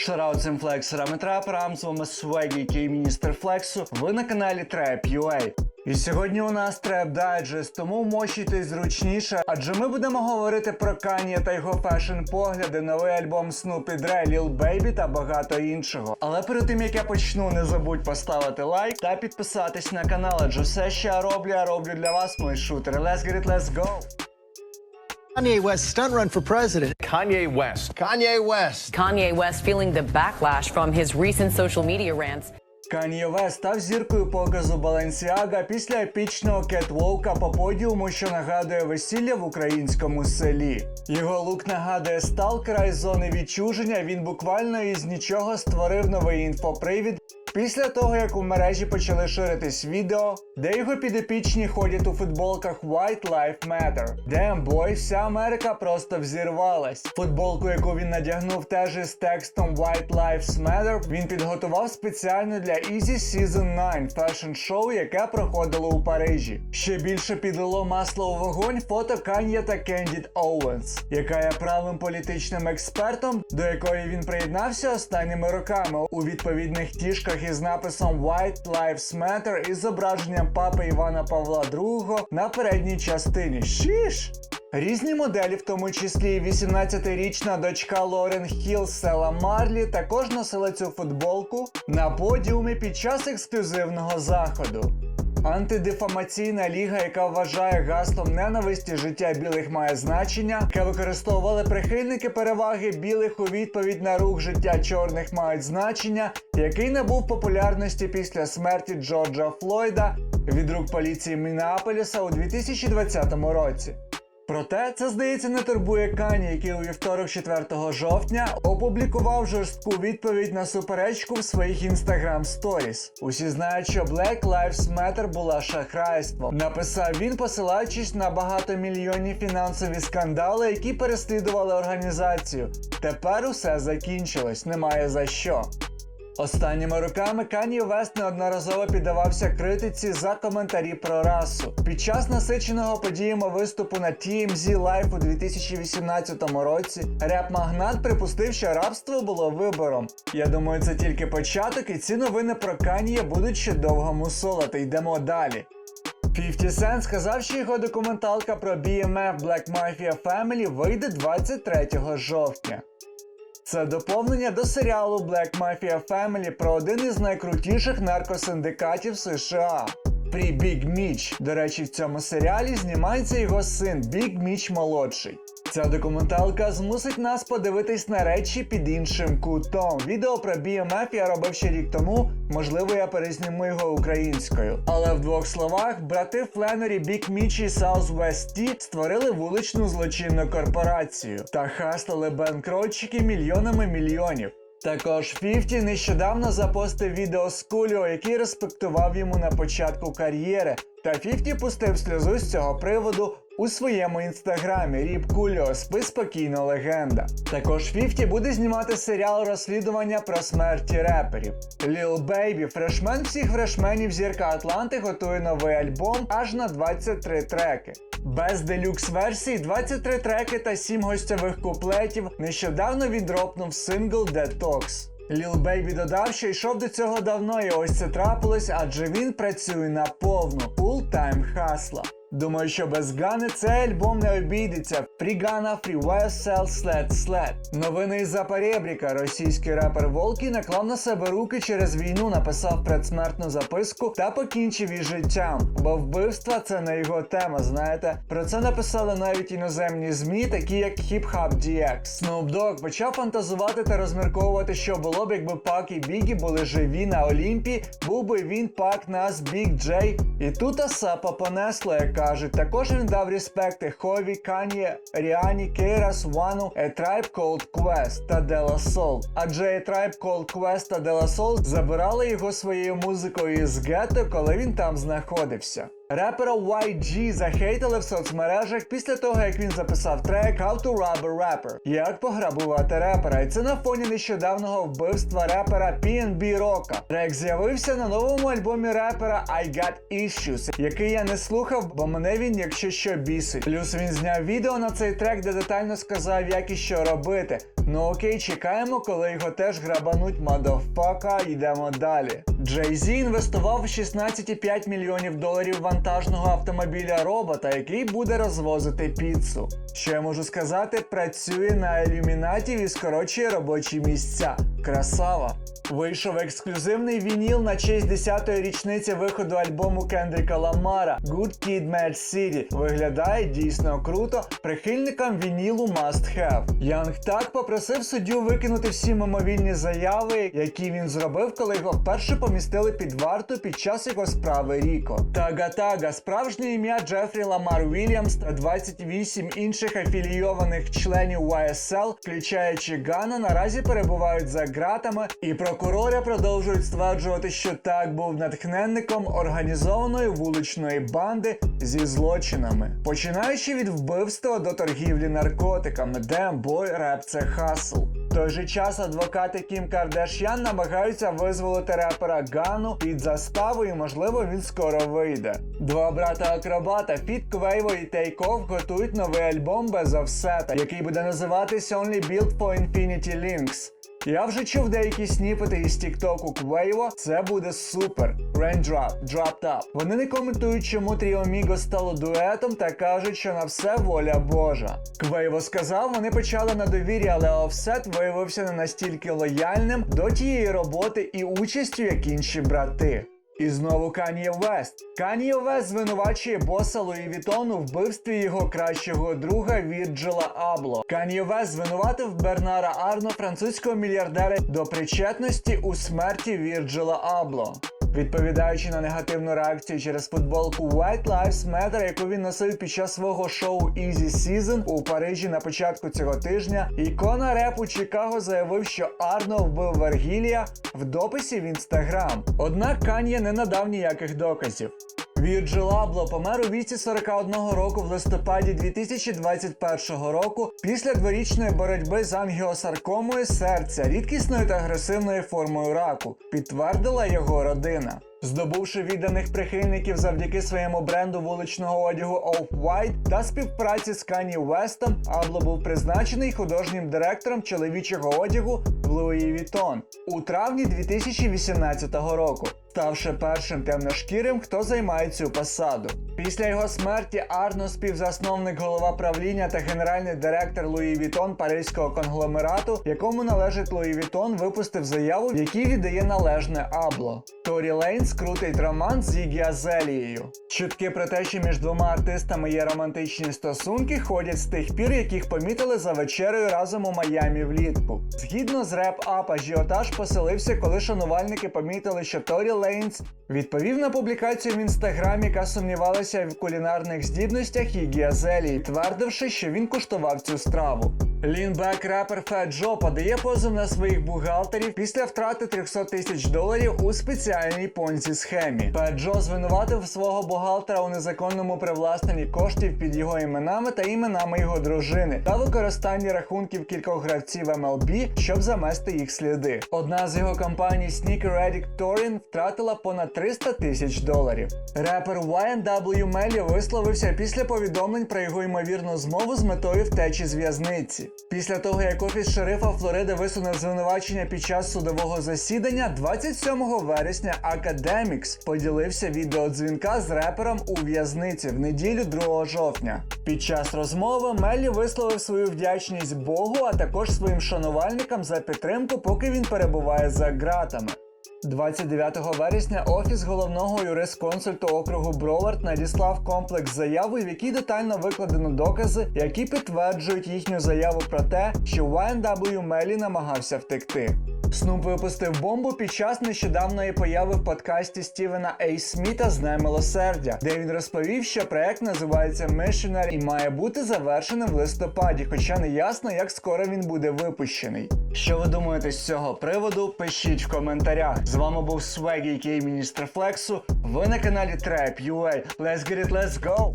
Шараут цим флексерам і траперам, з вами Свегі, який міністр флексу. Ви на каналі Trap.ua. І сьогодні у нас треп дайджест, тому мощуйтесь зручніше, адже ми будемо говорити про Кан'є та його фешн-погляди, новий альбом Snoopy Dre, Lil Baby та багато іншого. Але перед тим як я почну, не забудь поставити лайк та підписатись на канал, адже все, що я роблю, я роблю для вас, мої шутери. Let's get it, let's go! Kanye West stunt run for president. Kanye West. Kanye West. Kanye West feeling the backlash from his recent social media rants. Кан'є Вест став зіркою показу Баленсіага після епічного кетволка по подіуму, що нагадує весілля в українському селі. Його лук нагадує сталкера із зони відчуження. Він буквально із нічого створив новий інфопривід. Після того, як у мережі почали ширитись відео, де його підопічні ходять у футболках White Life Matter. Damn boy, вся Америка просто взірвалась. Футболку, яку він надягнув теж із текстом White Lives Matter, він підготував спеціально для Easy Season 9 фешн-шоу, яке проходило у Парижі. Ще більше підлило масло у вогонь фото Кан'є та Кендід Оуенс, яка є правим політичним експертом, до якої він приєднався останніми роками у відповідних тішках із написом White Lives Matter із зображенням папи Івана Павла II на передній частині. Шіш! Різні моделі, в тому числі 18-річна дочка Лорен Хіл з села Марлі, також носила цю футболку на подіумі під час ексклюзивного заходу. Антидефамаційна ліга, яка вважає гаслом ненависті життя білих має значення, яке використовували прихильники переваги білих у відповідь на рух життя чорних мають значення, який набув популярності після смерті Джорджа Флойда від рук поліції Мінеаполіса у 2020 році. Проте це здається не турбує Кані, який у вівторок 4 жовтня опублікував жорстку відповідь на суперечку в своїх інстаграм сторіс. Усі знають, що Black Lives Matter була шахрайством. Написав він, посилаючись на багатомільйонні фінансові скандали, які переслідували організацію. Тепер усе закінчилось, немає за що. Останніми роками Кані Вест неодноразово піддавався критиці за коментарі про расу. Під час насиченого подіями виступу на TMZ Live у 2018 році реп-магнат припустив, що рабство було вибором. Я думаю, це тільки початок, і ці новини про Каніє будуть ще довго мусолити. Йдемо далі. 50 Cent сказав, що його документалка про BMF Black Mafia Family вийде 23 жовтня. Це доповнення до серіалу Black Mafia Family про один із найкрутіших наркосиндикатів США. При Біг Міч. До речі, в цьому серіалі знімається його син Біг Міч молодший. Ця документалка змусить нас подивитись на речі під іншим кутом. Відео про BMF я робив ще рік тому, можливо, я перезніму його українською. Але в двох словах, брати Фленері, Big Mitch і Southwest створили вуличну злочинну корпорацію та хаслили бенкротчики мільйонами мільйонів. Також 50 нещодавно запостив відео з Куліо, який респектував йому на початку кар'єри. Та 50 пустив сльозу з цього приводу у своєму інстаграмі Ріп Куліо спи спокійно легенда. Також 50 буде знімати серіал розслідування про смерті реперів. Lil Baby, фрешмен всіх фрешменів зірка Атланти готує новий альбом аж на 23 треки. Без делюкс версії 23 треки та 7 гостьових куплетів нещодавно відропнув сингл Detox. Lil Baby додав, що йшов до цього давно, і ось це трапилось, адже він працює на повну full-time хасла. Думаю, що без Гани цей альбом не обійдеться. Free YSL, Sled Sled. Новини із Запорєбріка. Російський репер Волкі наклав на себе руки через війну, написав предсмертну записку та покінчив із життям. Бо вбивства це не його тема, знаєте. Про це написали навіть іноземні змі, такі як Hip Hop DX. Snoop Dogg почав фантазувати та розмірковувати, що було б, якби Пак і Бігі були живі на Олімпі, був би він Пак нас Біг Джей. І тут Асапа понесло, як кажуть. Також він дав респекти Хові, Кані, Ріані, Кейрас, Вану, A Tribe Called Quest та Дела Soul. Адже A Tribe Called Quest та Della Soul забирали його своєю музикою із гетто, коли він там знаходився. Репера YG захейтили в соцмережах після того, як він записав трек How to Rob a Rapper. Як пограбувати репера. І це на фоні нещодавнього вбивства репера PNB Рока. Трек з'явився на новому альбомі репера I Got Issues, який я не слухав, бо мене він, якщо що, бісить. Плюс він зняв відео на цей трек, де детально сказав, як і що робити. Ну окей, чекаємо, коли його теж грабануть мадовпака йдемо далі. Джей Зі інвестував 16,5 мільйонів доларів вантажного автомобіля робота, який буде розвозити піцу. Що я можу сказати, працює на ілюмінатів і скорочує робочі місця. Красава! Вийшов ексклюзивний вініл на честь 10-ї річниці виходу альбому Кендріка Ламара Good Kid, Mad City. Виглядає дійсно круто. Прихильникам вінілу must have. Янг так попросив суддю викинути всі мимовільні заяви, які він зробив, коли його вперше помістили під варту під час його справи Ріко. Тага Тага, справжнє ім'я Джефрі Ламар Вільямс та 28 інших афілійованих членів YSL, включаючи Гана, наразі перебувають за ґратами, і прокурори продовжують стверджувати, що так був натхненником організованої вуличної банди зі злочинами, починаючи від вбивства до торгівлі наркотиками, де бой реп це хасл. В той же час адвокати Кім Кардашян намагаються визволити репера Гану під заставою, і можливо він скоро вийде. Два брата акробата Фіт Квейво і Тейков готують новий альбом без офсета, який буде називатись Only Built for Infinity Links. Я вже чув деякі сніпети із Тіктоку Квейво. Це буде супер. Raindrop, драптап. Вони не коментують, чому Тріо Міго стало дуетом та кажуть, що на все воля Божа. Квейво сказав, вони почали на довірі, але офсет виявився не настільки лояльним до тієї роботи і участю, як інші брати. І знову Кан'є Вест. Кан'є Вест звинувачує боса Луї Вітону в вбивстві його кращого друга Вірджила Абло. Кан'є Вест звинуватив Бернара Арно, французького мільярдера, до причетності у смерті Вірджила Абло. Відповідаючи на негативну реакцію через футболку White Lives Matter, яку він носив під час свого шоу Easy Season у Парижі на початку цього тижня, ікона репу Чикаго заявив, що Арно вбив Вергілія в дописі в інстаграм. Однак Кан'є не надав ніяких доказів. Вірджил Абло помер у віці 41 року в листопаді 2021 року після дворічної боротьби з ангіосаркомою серця, рідкісною та агресивною формою раку, підтвердила його родина. Здобувши відданих прихильників завдяки своєму бренду вуличного одягу Off-White та співпраці з Кані Вестом, Абло був призначений художнім директором чоловічого одягу в Луї Вітон у травні 2018 року, ставши першим темношкірим, хто займає цю посаду. Після його смерті Арно, співзасновник голова правління та генеральний директор Луї Вітон паризького конгломерату, якому належить Луї Вітон, випустив заяву, в якій віддає належне Абло. Торі Лейнс крутить роман з Ігі Азелією. Чутки про те, що між двома артистами є романтичні стосунки, ходять з тих пір, яких помітили за вечерею разом у Майамі влітку. Згідно з реп ап ажіотаж поселився, коли шанувальники помітили, що Торі Лейнс відповів на публікацію в інстаграмі, яка сумнівалася в кулінарних здібностях її Азелії, твердивши, що він куштував цю страву. Лінбек репер Фет Джо подає позов на своїх бухгалтерів після втрати 300 тисяч доларів у спеціальній понзі схемі. Фет Джо звинуватив свого бухгалтера у незаконному привласненні коштів під його іменами та іменами його дружини та використанні рахунків кількох гравців MLB, щоб замести їх сліди. Одна з його компаній Sneaker Addict Torin втратила понад 300 тисяч доларів. Репер YNW Melly висловився після повідомлень про його ймовірну змову з метою втечі з в'язниці. Після того, як офіс шерифа Флориди висунув звинувачення під час судового засідання, 27 вересня Academics поділився відеодзвінка з репером у в'язниці в неділю 2 жовтня. Під час розмови Меллі висловив свою вдячність Богу, а також своїм шанувальникам за підтримку, поки він перебуває за ґратами. 29 вересня офіс головного юрисконсульту округу Бровард надіслав комплекс заяви, в якій детально викладено докази, які підтверджують їхню заяву про те, що YNW Мелі намагався втекти. Снуп випустив бомбу під час нещодавної появи в подкасті Стівена Ей Сміта з Днем милосердя, де він розповів, що проект називається Missionary і має бути завершеним в листопаді, хоча не ясно, як скоро він буде випущений. Що ви думаєте з цього приводу? Пишіть в коментарях. З вами був Swaggy, який міністр Флексу. Ви на каналі Trap UA. Let's get it, let's go!